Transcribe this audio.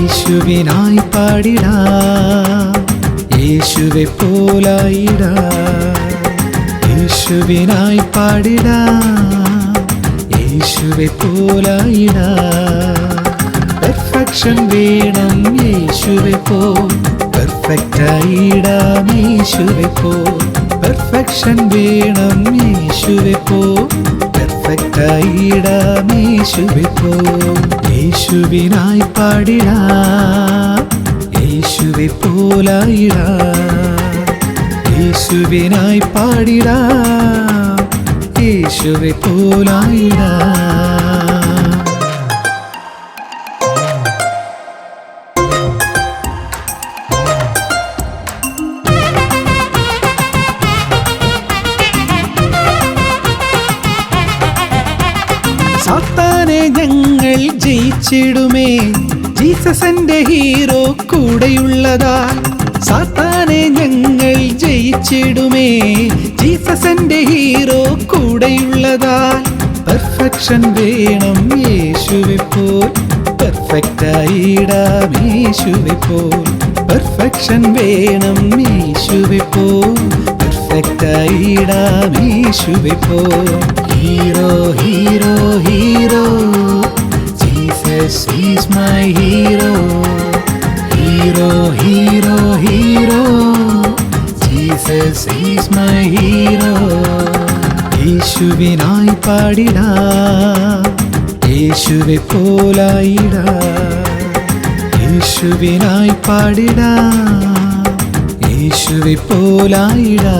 യേശുവിനായി പാടിടാ. യേശുവെ പോലായിടാ. യേശുവിനായി പാടിടാ. യേശുവെ പോലായിടാ. പെർഫെക്ഷൻ വേണം യേശുവെ പോ. പെർഫെക്റ്റ് ആയിടാം യേശുവെ പോ. പെർഫെക്ഷൻ വേണം യേശുവെ പോ. പെർഫെക്റ്റ് ആയിടാം യേശുവെ പോ. യേശുവിനായി പാടിട യേശുവെ പോലായിട യേശുവിനായി പാടിട യേശുവെ പോലായിടാ. സാത്താനെ ഞങ്ങൾ ജയിച്ചിടുമേ. ജീസസന്റെ ഹീറോ കൂടെയുള്ളതാ. സാത്താനെ ഞങ്ങൾ ജയിച്ചിടുമേ. ജീസസന്റെ ഹീറോ കൂടെയുള്ളതാ. പെർഫെക്ഷൻ വേണം യേശുവിപ്പോൾ. പോൽ പെർഫെക്റ്റ് ആയിടാം യേശുവെ പോൽ പെർഫെക്ഷൻ വേണം യേശുവിപ്പോൾ. പോൽ perfect hero hero hero Jesus is my hero hero hero hero Jesus is my hero യേശുവിനായി പാടിടാ. യേശുവെ പോലായിടാ. യേശുവിനായി പാടിടാ. യേശുവെ പോലായിടാ.